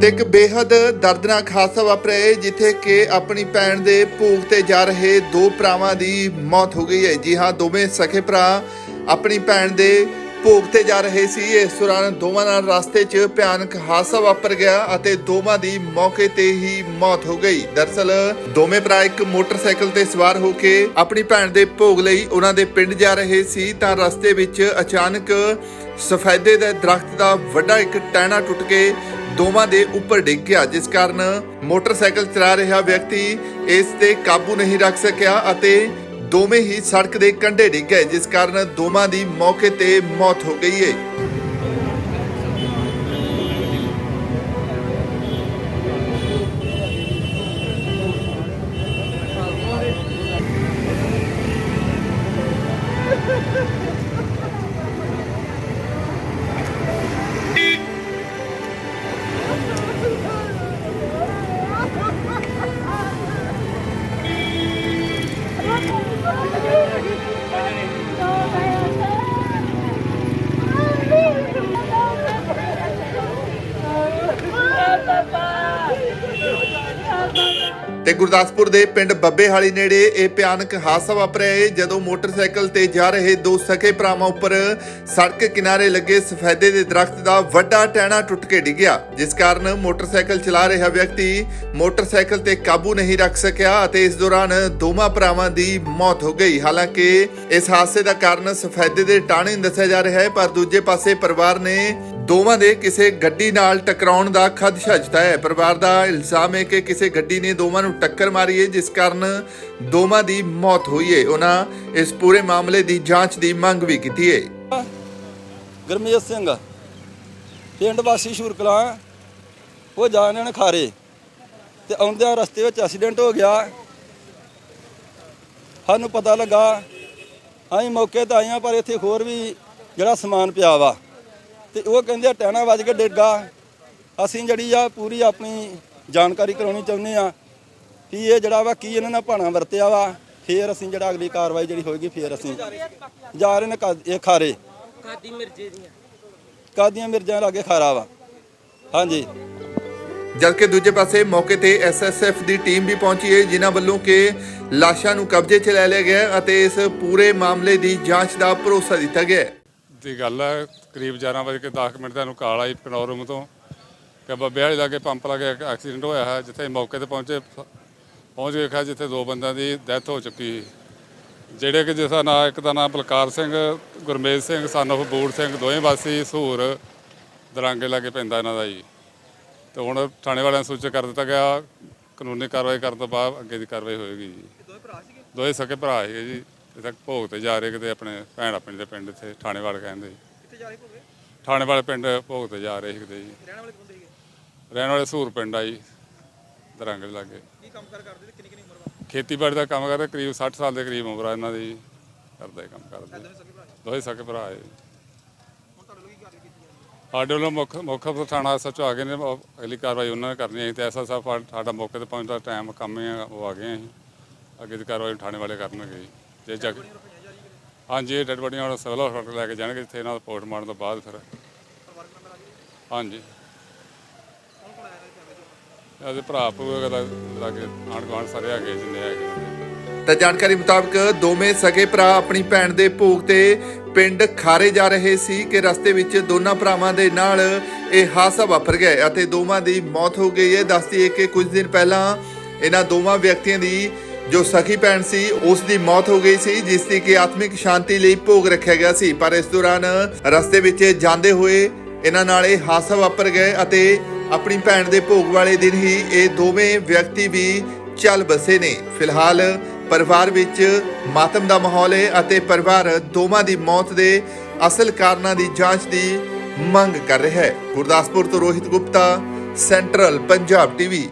ਤੇ ਇੱਕ ਬੇਹੱਦ ਦਰਦਨਾਕ ਹਾਦਸਾ ਵਾਪਰਿਆ ਜਿੱਥੇ ਕਿ ਆਪਣੀ ਭੈਣ ਦੇ ਭੋਗ ਤੇ ਜਾ ਰਹੇ ਦੋ ਭਰਾਵਾਂ ਦੀ ਮੌਤ ਹੋ ਗਈ ਹੈ। ਜੀ ਹਾਂ, ਦੋਵੇਂ ਸਕੇ ਭਰਾ ਆਪਣੀ ਭੈਣ ਦੇ ਭੋਗ ਤੇ ਜਾ ਰਹੇ ਸੀ। ਇਸ ਦੌਰਾਨ ਦੋਵਾਂ ਨਾਲ ਰਸਤੇ 'ਚ ਭਿਆਨਕ ਹਾਦਸਾ ਵਾਪਰ ਗਿਆ ਅਤੇ ਦੋਵਾਂ ਦੀ ਮੌਕੇ ਤੇ ਹੀ ਮੌਤ ਹੋ ਗਈ। ਦਰਸਲ ਦੋਵੇਂ ਭਰਾ ਇੱਕ ਮੋਟਰਸਾਈਕਲ ਤੇ ਸਵਾਰ ਹੋ ਕੇ ਆਪਣੀ ਭੈਣ ਦੇ ਭੋਗ ਲਈ ਉਹਨਾਂ ਦੇ ਪਿੰਡ ਜਾ ਰਹੇ ਸੀ, ਤਾਂ ਰਸਤੇ ਵਿੱਚ ਅਚਾਨਕ ਸਫੈਦੇ ਦੇ ਦਰਖਤ ਦਾ ਵੱਡਾ ਇੱਕ ਟਹਿਣਾ ਟੁੱਟ ਕੇ ਦੋਵਾਂ ਦੇ ਉੱਪਰ ਡਿੱਗ ਗਿਆ, ਜਿਸ ਕਾਰਨ ਮੋਟਰਸਾਈਕਲ ਚਲਾ ਰਿਹਾ ਵਿਅਕਤੀ ਇਸ ਤੇ ਕਾਬੂ ਨਹੀਂ ਰੱਖ ਸਕਿਆ ਅਤੇ ਦੋਵੇਂ ਹੀ ਸੜਕ ਦੇ ਕੰਢੇ ਡਿੱਗ ਗਏ, ਜਿਸ ਕਾਰਨ ਦੋਵਾਂ ਦੀ ਮੌਕੇ ਤੇ ਮੌਤ ਹੋ ਗਈ ਹੈ ਤੇ ਗੁਰਦਾਸਪੁਰ ਦੇ ਪਿੰਡ ਬੱਬੇਹਾਲੀ ਨੇੜੇ ਇਹ ਭਿਆਨਕ ਹਾਦਸਾ ਵਾਪਰਿਆ ਹੈ। ਜਦੋਂ ਮੋਟਰਸਾਈਕਲ ਤੇ ਜਾ ਰਹੇ ਦੋ ਸਕੇ ਭਰਾਵਾਂ ਉੱਪਰ ਸੜਕ ਕਿਨਾਰੇ ਲੱਗੇ ਸਫੈਦੇ ਦੇ ਦਰਖਤ ਦਾ ਵੱਡਾ ਟਹਿਣਾ ਟੁੱਟ ਕੇ ਡਿੱਗਿਆ ਜਿਸ ਕਾਰਨ ਮੋਟਰਸਾਈਕਲ ਚਲਾ ਰਿਹਾ ਵਿਅਕਤੀ ਮੋਟਰਸਾਈਕਲ ਤੇ ਕਾਬੂ ਨਹੀਂ ਰੱਖ ਸਕਿਆ ਅਤੇ ਇਸ ਦੌਰਾਨ ਦੋਵਾਂ ਭਰਾਵਾਂ ਦੀ ਮੌਤ ਹੋ ਗਈ। ਹਾਲਾਂਕਿ ਇਸ ਹਾਦਸੇ ਦਾ ਕਾਰਨ ਸਫੈਦੇ ਦੇ ਟਾਣੇ ਦੱਸਿਆ ਜਾ ਰਿਹਾ ਹੈ, ਪਰ ਦੂਜੇ ਪਾਸੇ ਪਰਿਵਾਰ ਨੇ ਦੋਵਾਂ ਦੇ ਕਿਸੇ ਗੱਡੀ ਨਾਲ ਟਕਰਾਉਣ ਦਾ ਖਦਸ਼ਾ ਜਤਾਇਆ ਹੈ। ਪਰਿਵਾਰ ਦਾ ਇਲਜ਼ਾਮ ਹੈ ਕਿ ਕਿਸੇ ਗੱਡੀ ਨੇ ਦੋਵਾਂ ਨੂੰ ਟੱਕਰ ਮਾਰੀ ਹੈ, ਜਿਸ ਕਾਰਨ ਦੋਵਾਂ ਦੀ ਮੌਤ ਹੋਈ ਹੈ। ਉਹਨਾਂ ਇਸ ਪੂਰੇ ਮਾਮਲੇ ਦੀ ਜਾਂਚ ਦੀ ਮੰਗ ਵੀ ਕੀਤੀ ਹੈ। ਗਰਮੇਸ਼ ਸਿੰਘ, ਪਿੰਡ ਵਾਸੀ ਸ਼ੂਰਕਲਾ, ਉਹ ਜਾਣੇ ਨੇ ਖਾਰੇ ਤੇ ਆਉਂਦਿਆਂ ਰਸਤੇ ਵਿੱਚ ਐਕਸੀਡੈਂਟ ਹੋ ਗਿਆ। ਸਾਨੂੰ ਪਤਾ ਲੱਗਾ, ਅਸੀਂ ਮੌਕੇ ਤੇ ਆਏ ਹਾਂ, ਪਰ ਇੱਥੇ ਹੋਰ ਵੀ ਜਿਹੜਾ ਸਮਾਨ ਪਿਆ ਵਾ ਤੇ ਉਹ ਕਹਿੰਦੇ ਟੈਣਾ ਵੱਜ ਕੇ ਡਿੱਗਾ ਅਸੀਂ ਜਿਹੜੀ ਆ ਪੂਰੀ ਆਪਣੀ ਜਾਣਕਾਰੀ ਕਰਾਉਣੀ ਚਾਹੁੰਦੇ ਆ ਕਿ ਇਹ ਜਿਹੜਾ ਵਾ ਕੀ ਇਹਨਾਂ ਨੇ ਭਾਣਾ ਵਰਤਿਆ ਵਾ ਫੇਰ ਅਸੀਂ ਜਿਹੜਾ ਅਗਲੀ ਕਾਰਵਾਈ ਜਿਹੜੀ ਹੋਏਗੀ ਫੇਰ ਅਸੀਂ ਜਾ ਰਹੇ ਨੇ ਕਾ- ਇਹ ਖਾਰੇ। ਕਾਦੀ ਮਿਰਜੇ ਦੀਆਂ? ਕਾਦੀਆਂ ਮਿਰਜ਼ਾਂ ਲਾਗੇ ਖਾਰਾ ਵਾ। ਹਾਂਜੀ। ਜਦਕਿ ਦੂਜੇ ਪਾਸੇ ਮੌਕੇ ਤੇ ਐਸਐਸਐਫ ਦੀ ਟੀਮ ਵੀ ਪਹੁੰਚੀ ਹੈ ਜਿਨ੍ਹਾਂ ਵੱਲੋਂ ਕਿ ਲਾਸ਼ਾਂ ਨੂੰ ਕਬਜ਼ੇ 'ਚ ਲੈ ਲਿਆ ਗਿਆ ਅਤੇ ਇਸ ਪੂਰੇ ਮਾਮਲੇ ਦੀ ਜਾਂਚ ਦਾ ਭਰੋਸਾ ਦਿੱਤਾ ਗਿਆ ਹੈ। ਦੀ ਗੱਲ ਹੈ ਕਰੀਬ 11 ਵਜੇ ਕੇ 10 ਮਿੰਟ ਤੁਹਾਨੂੰ ਕਾਲ ਆਈ ਪਨੋਰਮ ਤੋਂ, ਕਿ ਬੱਬੇ ਵਾਲੀ ਲਾਗੇ ਪੰਪ ਲਾਗੇ ਇੱਕ ਐਕਸੀਡੈਂਟ ਹੋਇਆ ਹੈ, ਜਿੱਥੇ ਮੌਕੇ ਤੇ ਪਹੁੰਚੇ, ਪਹੁੰਚ ਕੇ ਵੇਖਿਆ ਜਿੱਥੇ ਦੋ ਬੰਦਿਆਂ ਦੀ ਡੈਥ ਹੋ ਚੁੱਕੀ ਸੀ। ਜਿਹੜੇ ਕਿ ਜਿਸ ਦਾ ਨਾਂ, ਇੱਕ ਦਾ ਨਾਂ ਬਲਕਾਰ ਸਿੰਘ, ਗੁਰਮੇਜ ਸਿੰਘ ਸਨ of ਬੂੜ ਸਿੰਘ, ਦੋਵੇਂ ਵਾਸੀ ਸਹੂਰ ਦਰਾਂਗੇ ਲਾਗੇ ਪੈਂਦਾ ਇਹਨਾਂ ਦਾ ਜੀ। ਤੇ ਹੁਣ ਥਾਣੇ ਵਾਲਿਆਂ ਸੂਚਿਤ ਕਰ ਦਿੱਤਾ ਗਿਆ, ਕਾਨੂੰਨੀ ਕਾਰਵਾਈ ਕਰਨ ਤੋਂ ਬਾਅਦ ਅੱਗੇ ਦੀ ਕਾਰਵਾਈ ਹੋਏਗੀ ਜੀ। ਦੋਵੇਂ ਭਰਾ ਸੀਗੇ? ਦੋਵੇਂ ਸਕੇ ਭਰਾ ਸੀਗੇ ਜੀ। ਤੱਕ ਭੋਗ ਤੇ ਜਾ ਰਹੇ ਕਿਤੇ ਆਪਣੇ ਭੈਣ ਆਪਣੇ ਦੇ ਪਿੰਡ ਇੱਥੇ ਥਾਣੇ ਵਾਲੇ ਕਹਿੰਦੇ ਜੀ ਕਿੱਥੇ ਜਾ ਰਹੇ ਹੋਗੇ ਥਾਣੇ ਵਾਲੇ ਪਿੰਡ ਭੋਗ ਤੇ ਜਾ ਰਹੇ ਸੀ ਕਿਤੇ ਜੀ। ਰਹਿਣ ਵਾਲੇ ਬੰਦੇ ਸੀਗੇ? ਰਹਿਣ ਵਾਲੇ ਸੂਰ ਪਿੰਡ ਆ ਜੀ ਦਰੰਗ ਦੇ ਲਾਗੇ। ਕੀ ਕੰਮ ਕਰ ਕਰਦੇ ਤੇ ਕਿੰਨੀ ਕਿੰਨੀ ਉਮਰ ਵਾ? ਖੇਤੀਬਾੜੀ ਦਾ ਕੰਮ ਕਰਦੇ ਕਰੀਬ 60 ਸਾਲ ਦੇ ਕਰੀਬ ਉਮਰ ਆ ਇਹਨਾਂ ਦੀ। ਕਰਦਾ ਕੰਮ ਕਰਦੇ। ਦੋਵੇਂ ਸਕੇ ਭਰਾ ਹੈ? ਸਾਡੇ ਵੱਲੋਂ ਮੁੱਖ ਮੁੱਖ ਥਾਣਾ ਸੱਚੋ ਆ ਗਏ ਨੇ ਅਗਲੀ ਕਾਰਵਾਈ ਉਹਨਾਂ ਨੇ ਕਰਨੀ ਹੈ। ਤੇ ਐਸਾ ਸਾਹਿਬ ਸਾਡਾ ਮੌਕੇ ਤੇ ਪਹੁੰਚਦਾ ਟਾਈਮ ਕੰਮ ਹੀ ਉਹ ਆ ਗਏ ਅਸੀਂ। ਅੱਗੇ ਦੀ ਕਾਰਵਾਈ ਥਾਣੇ ਵਾਲੇ ਕਰਨਗੇ ਜੀ। ਜੇ ਜਗ ਹਾਂਜੀ, ਇਹ ਡੈਡ ਬੋਡੀਆਂ ਹੁਣ ਸਿਵਲ ਹਸਪਤਾਲ ਲੈ ਕੇ ਜਾਣਗੇ, ਜਿੱਥੇ ਇਹਨਾਂ ਦਾ ਪੋਸਟ ਤੋਂ ਬਾਅਦ ਫਿਰ। ਹਾਂਜੀ। ਇਹਦੇ ਭਰਾ ਭੂ ਦਾ ਲਾਗੇ ਆਂਢ ਗੁਆਂਢ ਸਾਰੇ ਹੈਗੇ ਜਿੰਨੇ ਹੈਗੇ ਤਾਂ ਜਾਣਕਾਰੀ ਮੁਤਾਬਕ ਦੋਵੇਂ ਸਗੇ ਭਰਾ ਆਪਣੀ ਭੈਣ ਦੇ ਭੋਗ ਤੇ ਪਿੰਡ ਖਾਰੇ ਜਾ ਰਹੇ ਸੀ ਕਿ ਰਸਤੇ ਵਿੱਚ ਦੋਨਾਂ ਭਰਾਵਾਂ ਦੇ ਨਾਲ ਇਹ ਹਾਦਸਾ ਵਾਪਰ ਗਿਆ ਅਤੇ ਦੋਵਾਂ ਦੀ ਮੌਤ ਹੋ ਗਈ ਹੈ। ਦੱਸਦੀ ਹੈ ਕਿ ਕੁਝ ਦਿਨ ਪਹਿਲਾਂ ਇਹਨਾਂ ਦੋਵਾਂ ਵਿਅਕਤੀਆਂ ਦੀ ਜੋ ਸਖੀ ਭੈਣ ਸੀ ਉਸ ਦੀ ਮੌਤ ਹੋ ਗਈ ਸੀ, ਜਿਸ ਦੀ ਕਿ ਆਤਮਿਕ ਸ਼ਾਂਤੀ ਲਈ ਭੋਗ ਰੱਖਿਆ ਗਿਆ ਸੀ। ਪਰ ਇਸ ਦੌਰਾਨ ਰਸਤੇ ਵਿੱਚ ਜਾਂਦੇ ਹੋਏ ਇਹਨਾਂ ਨਾਲ ਇਹ ਹਾਦਸਾ ਵਾਪਰ ਗਏ ਅਤੇ ਆਪਣੀ ਭੈਣ ਦੇ ਭੋਗ ਵਾਲੇ ਦਿਨ ਹੀ ਇਹ ਦੋਵੇਂ ਵਿਅਕਤੀ ਵੀ ਚੱਲ ਬਸੇ ਨੇ। ਫਿਲਹਾਲ ਪਰਿਵਾਰ ਵਿੱਚ ਮਾਤਮ ਦਾ ਮਾਹੌਲ ਹੈ ਅਤੇ ਪਰਿਵਾਰ ਦੋਵਾਂ ਦੀ ਮੌਤ ਦੇ ਅਸਲ ਕਾਰਨਾਂ ਦੀ ਜਾਂਚ ਦੀ ਮੰਗ ਕਰ ਰਿਹਾ ਹੈ। ਗੁਰਦਾਸਪੁਰ ਤੋਂ ਰੋਹਿਤ ਗੁਪਤਾ, ਸੈਂਟਰਲ ਪੰਜਾਬ ਟੀਵੀ।